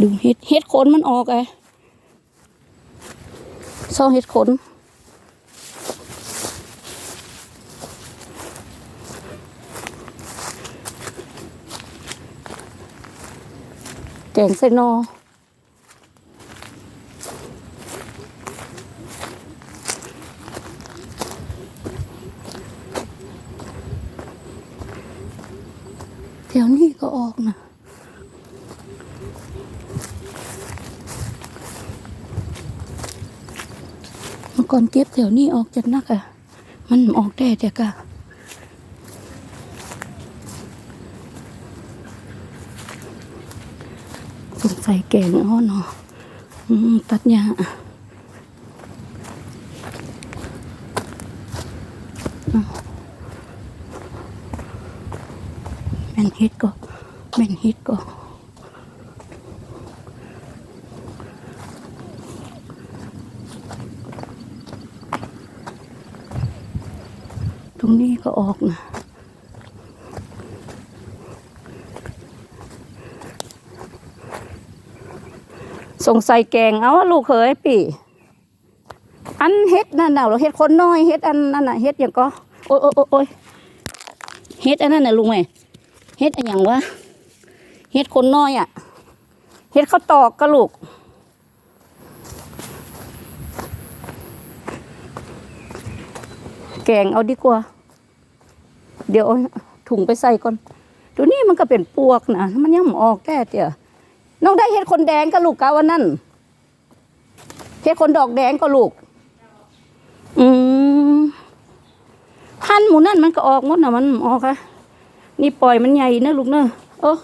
ดึงเห็ดเห็ดขนมันออกไอ้ซ่อเห็ดขนแกงใส่นอแถวนี้ก็ออกนะ เมื่อ ก่อนเก็บแถวนี้ออกจากนักอะมันออกได้แต่กะสงสัยแกงอ้อเนาะอืมตัดหญ้าเอาแม่นฮ็ดก็แม่นฮ็ดก็ ตรงนี้ก็ออกนะสงสัยแกงเอาลูกเขยปีอันเฮ็ดนั่นน่ะเราเฮ็ดคนน้อยเฮ็ดอันนั่นน่ะเฮ็ดอย่างก็โอ้ยโอ้ยโอ้ยเฮ็ดอันนั้นน่ะลุงแม่เฮ็ดอันอย่างวะเฮ็ดคนน้อยอะเฮ็ดข้าวตอกกะลูก แกงเอาดีกว่า เดี๋ยวถุงไปใส่ก่อนตัวนี้มันก็เป็นปวกนะมันยังหมออกแก่เตี่ยน้องได้เห็ดคนแดงก็ลูกกาวันนั้นเห็ดคนดอกแดงก็ลูก อืมพันหมูนั่นมันก็ออกหมดนะมันออกค่ะนี่ปล่อยมันใหญ่นะลูกเนอะเออ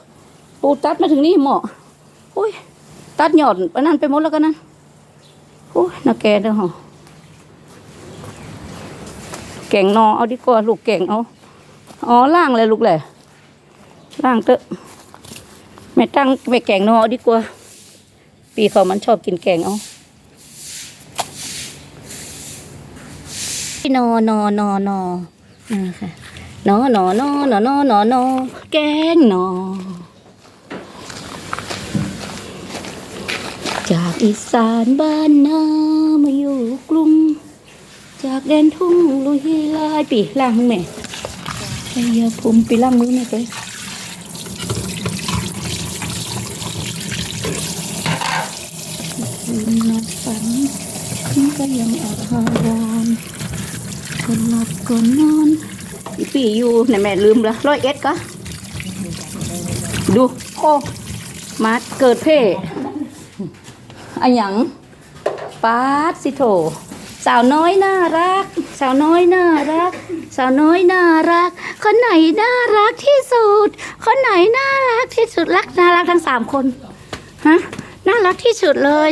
ปูตัดมาถึงนี่เหมาะอุ้ยตัดหยอดไปนั่นไปหมดแล้วกันนั่นโอ้ยนาแกเด้อหอ แกงนอเอาดีกว่าลูกแกงเอาอ๋อล่างเลยลูกแหละล่างเตอะแม่ตั้งแม่แกงนอเอาดีกว่า ปีเขามันชอบกินแกงเอานอนอนอนอนะคะนอนอนอนอนอนอนอแกงนอจากอีสานบ้านนามา แดนทุ่งลุยลายปีล่างมึงแม่ไอ้ยาภูมิปีล่างมือแม่เต้คืนนับฝันฉันก็ยังอาภารานคนหลับก่อนนอนอีปีอยู่ไหนแม่ลืมละร้อยเอ็ดก็ดู โอ้มาเกิดเพ่อะหยังปาดสิโถ สาวน้อยน่ารัก สาวน้อยน่ารัก สาวน้อยน่ารัก คนไหนน่ารักที่สุด คนไหนน่ารักที่สุดรักน่ารักทั้งสามคนฮะน่ารักที่สุดเลย